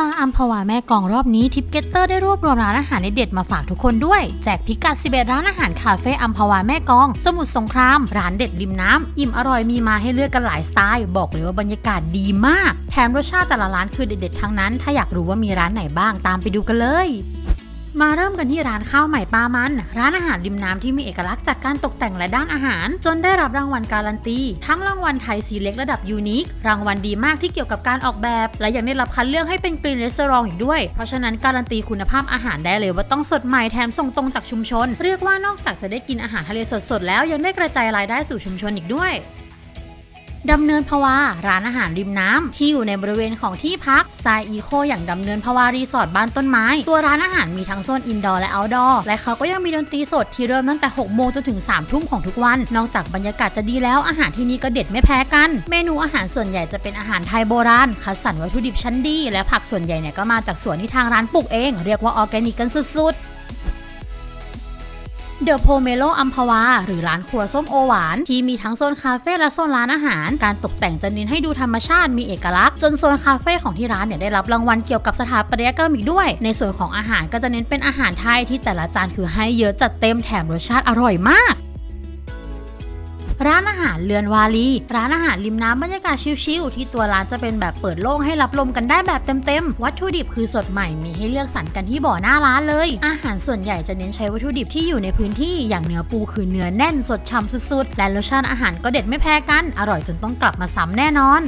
มาอัมพวาแม่กองรอบนี้ทิปเกตเตอร์ได้รวบรวมร้านอาหารเด็ดมาฝากทุกคนด้วย แจกพิกัด 11 ร้านอาหารคาเฟ่อัมพวาแม่กอง สมุทรสงคราม ร้านเด็ดริมน้ำอิ่มอร่อยมีมาให้เลือกกันหลายสไตล์ บอกเลยว่าบรรยากาศดีมาก แถมรสชาติแต่ละร้านคือเด็ดๆทั้งนั้น ถ้าอยากรู้ว่ามีร้านไหนบ้างตามไปดูกันเลย มาเริ่มกันที่ร้านข้าวใหม่ปลามัน ร้านอาหารริมน้ำที่มีเอกลักษณ์จากการตกแต่งและด้านอาหาร จนได้รับรางวัลการันตี ทั้งรางวัลไทยซีเล็กระดับยูนิค รางวัลดีมากที่เกี่ยวกับการออกแบบ และยังได้รับคัดเลือกให้เป็นกรีนรีสอร์ทอีกด้วย เพราะฉะนั้นการันตีคุณภาพอาหารได้เลยว่าต้องสดใหม่แถมส่งตรงจากชุมชน เรียกว่านอกจากจะได้กินอาหารทะเลสดๆแล้วยังได้กระจายรายได้สู่ชุมชนอีกด้วย ดำเนินภาวาร้านอาหารริมน้ำที่อยู่ในบริเวณของที่พักทรายอีโคอย่างดำเนินภาวารีสอร์ทบ้านต้นไม้ ตัวร้านอาหารมีทั้งโซนอินดอร์และเอาท์ดอร์และเขาก็ยังมีดนตรีสดที่เริ่มตั้งแต่ 6 โมงจนถึง 3 ทุ่มของทุกวัน นอกจากบรรยากาศจะดีแล้วอาหารที่นี่ก็เด็ดไม่แพ้กัน เมนูอาหารส่วนใหญ่จะเป็นอาหารไทยโบราณคัดสรรวัตถุดิบชั้นดี และผักส่วนใหญ่เนี่ยก็มาจากสวนที่ทางร้านปลูกเอง เรียกว่าออร์แกนิกกันสุดๆ เดอะโพเมโลอัมพวา หรือร้านครัวส้มโอหวาน ที่มีทั้งโซนคาเฟ่และโซนร้านอาหาร การตกแต่งจะเน้นให้ดูธรรมชาติมีเอกลักษณ์ จนโซนคาเฟ่ของที่ร้านเนี่ยได้รับรางวัลเกี่ยวกับสถาปัตยกรรมอีกด้วย ในส่วนของอาหารก็จะเน้นเป็นอาหารไทยที่แต่ละจานคือให้เยอะจัดเต็มแถมรสชาติอร่อยมาก ร้านอาหารเรือนวาลี ร้านอาหารริมน้ำบรรยากาศชิลๆที่ตัวร้านจะเป็นแบบเปิดโล่งให้รับลมกันได้แบบเต็มๆ วัตถุดิบคือสดใหม่มีให้เลือกสรรกันที่บ่อหน้าร้านเลย อาหารส่วนใหญ่จะเน้นใช้วัตถุดิบที่อยู่ในพื้นที่อย่างเนื้อปูคือเนื้อแน่นสดช่ำสุดๆ และรสชาติอาหารก็เด็ดไม่แพ้กัน อร่อยจนต้องกลับมาซ้ำแน่นอน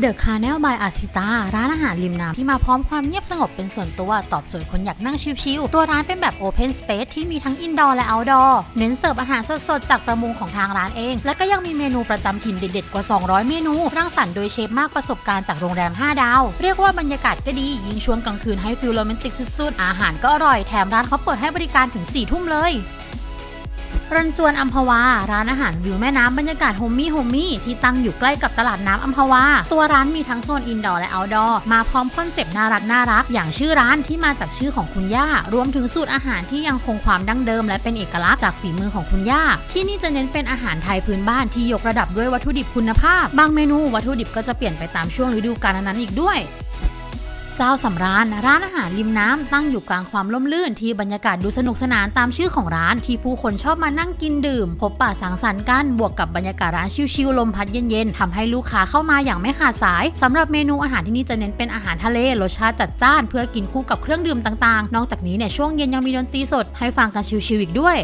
เดอะคา n นลบายอาซิตาร้านอาหารริมน้ำที่มาพร้อมความเงียบสงบเป็นส่วนตัวตอบโจทย์คนอยากนั่งชิลๆ ตัวร้านเป็นแบบโอเพนสเปซที่มีทั้งอินดอร์และเอาท์ดอร์ เน้นเสิร์ฟอาหารสดๆ จากประมงของทางร้านเอง และก็ยังมีเมนูประจำถิ่นเด็ดๆ กว่า 200 เมนูรังสรรค์โดยเชฟมากประสบการณ์จากโรงแรม 5 ดาว เรียกว่าบรรยากาศก็ดี ยิ่งช่วงกลางคืนให้ฟิลโรแมนติกสุดๆ อาหารก็อร่อยแถมร้านเขาเปิดให้บริการถึง4ทุ่มเลย รันจวนอัมพวา ร้านอาหารวิวแม่น้ำบรรยากาศโฮมมี่โฮมมี่ที่ตั้งอยู่ใกล้กับตลาดน้ำอัมพวา ตัวร้านมีทั้งโซนอินดอร์และเอาท์ดอร์มาพร้อมคอนเซปต์น่ารักน่ารัก อย่างชื่อร้านที่มาจากชื่อของคุณย่า รวมถึงสูตรอาหารที่ยังคงความดั้งเดิม และเป็นเอกลักษณ์จากฝีมือของคุณย่า ที่นี่จะเน้นเป็นอาหารไทยพื้นบ้านที่ยกระดับด้วยวัตถุดิบคุณภาพ บางเมนูวัตถุดิบก็จะเปลี่ยนไปตามช่วงฤดูกาลนั้นๆอีกด้วย เจ้าสำราญร้านอาหารริมน้ำตั้งอยู่กลางความร่มรื่นที่บรรยากาศดูสนุกสนานตามชื่อของร้าน ที่ผู้คนชอบมานั่งกินดื่ม พบปะสังสรรค์กันบวกกับบรรยากาศร้านชิลๆลมพัดเย็นๆทำให้ลูกค้าเข้ามาอย่างไม่ขาดสายสำหรับเมนูอาหารที่นี่จะเน้นเป็นอาหารทะเลรสชาติจัดจ้าน เพื่อกินคู่กับเครื่องดื่มต่างๆ นอกจากนี้เนี่ยช่วงเย็นยังมีดนตรีสดให้ฟังกันชิลๆอีกด้วย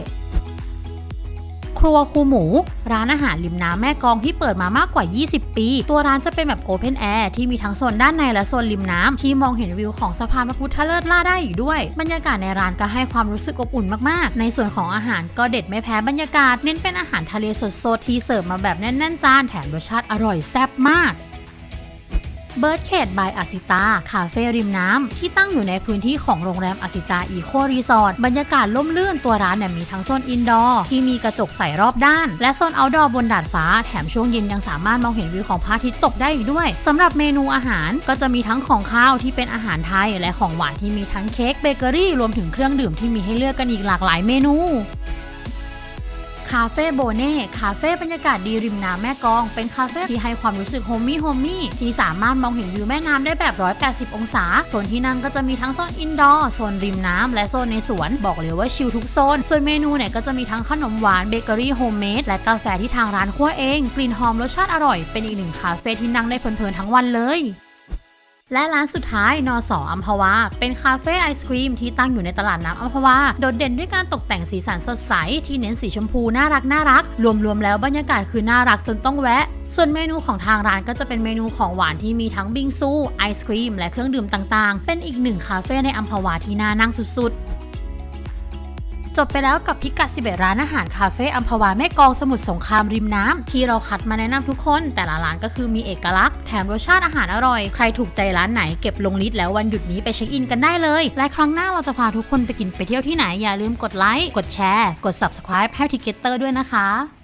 ครัวคูหมู ร้านอาหารริมน้ำแม่กองที่เปิดมามากกว่า 20 ปี ตัวร้านจะเป็นแบบโอเพนแอร์ที่มีทั้งโซนด้านในและโซนริมน้ำที่มองเห็นวิวของสะพานพระพุทธเลิศล่าได้อีกด้วย บรรยากาศในร้านก็ให้ความรู้สึกอบอุ่นมากๆ ในส่วนของอาหารก็เด็ดไม่แพ้บรรยากาศ เน้นเป็นอาหารทะเลสดๆที่เสิร์ฟมาแบบแน่นๆจานแถมรสชาติอร่อยแซ่บมาก เบิร์ดเคดบายอาซิตาคาเฟ่ริมน้ำ ที่ตั้งอยู่ในพื้นที่ของโรงแรมอาซิตาอีโครีสอร์ทบรรยากาศล่มลื่นตัวร้านเนี่ยมีทั้งโซนอินดอร์ที่มีกระจกใสรอบด้าน และโซนเอาท์ดอร์บนดาดฟ้า แถมช่วงเย็นยังสามารถมองเห็นวิวของพระอาทิตย์ตกได้อีกด้วยสำหรับเมนูอาหารก็จะมีทั้งของข้าวที่เป็นอาหารไทย และของหวานที่มีทั้งเค้กเบเกอรี่รวมถึงเครื่องดื่มที่มีให้เลือกกันอีกหลากหลายเมนู คาเฟ่โบเน่ คาเฟ่บรรยากาศดีริมน้ำแม่กอง เป็นคาเฟ่ที่ให้ความรู้สึกโฮมมี่โฮมมี่ที่สามารถมองเห็นวิวแม่น้ำได้แบบ 180 องศา โซนที่นั่งก็จะมีทั้งโซนอินดอร์ โซนริมน้ำ และโซนในสวน บอกเลยว่าชิลทุกโซน ส่วนเมนูเนี่ยก็จะมีทั้งขนมหวานเบเกอรี่โฮมเมดและกาแฟที่ทางร้านคั่วเอง กลิ่นหอมรสชาติอร่อย เป็นอีกหนึ่งคาเฟ่ที่นั่งได้เพลินๆทั้งวันเลย และร้านสุดท้ายนอสออัมพวา เป็นคาเฟ่ไอศครีมที่ตั้งอยู่ในตลาดน้ำอัมพวา โดดเด่นด้วยการตกแต่งสีสันสดใส ที่เน้นสีชมพูน่ารักน่ารัก รวมๆแล้วบรรยากาศคือน่ารักจนต้องแวะ ส่วนเมนูของทางร้านก็จะเป็นเมนูของหวานที่มีทั้งบิงซู ไอศครีม และเครื่องดื่มต่างๆ เป็นอีกหนึ่งคาเฟ่ในอัมพวาที่น่านั่งสุดๆ จบไปแล้วกับพิกัด 11 ร้านอาหารคาเฟ่อัมพวาแม่กองสมุทรสงครามริมน้ำที่เราคัดมาแนะนำทุกคน แต่ละร้านก็คือมีเอกลักษณ์แถมรสชาติอาหารอร่อย ใครถูกใจร้านไหนเก็บลงลิสต์แล้ววันหยุดนี้ไปเช็คอินกันได้เลย และครั้งหน้าเราจะพาทุกคนไปกินไปเที่ยวที่ไหนอย่าลืมกดไลค์กดแชร์ กด subscribe ให้ทิเกตเตอร์ด้วยนะคะ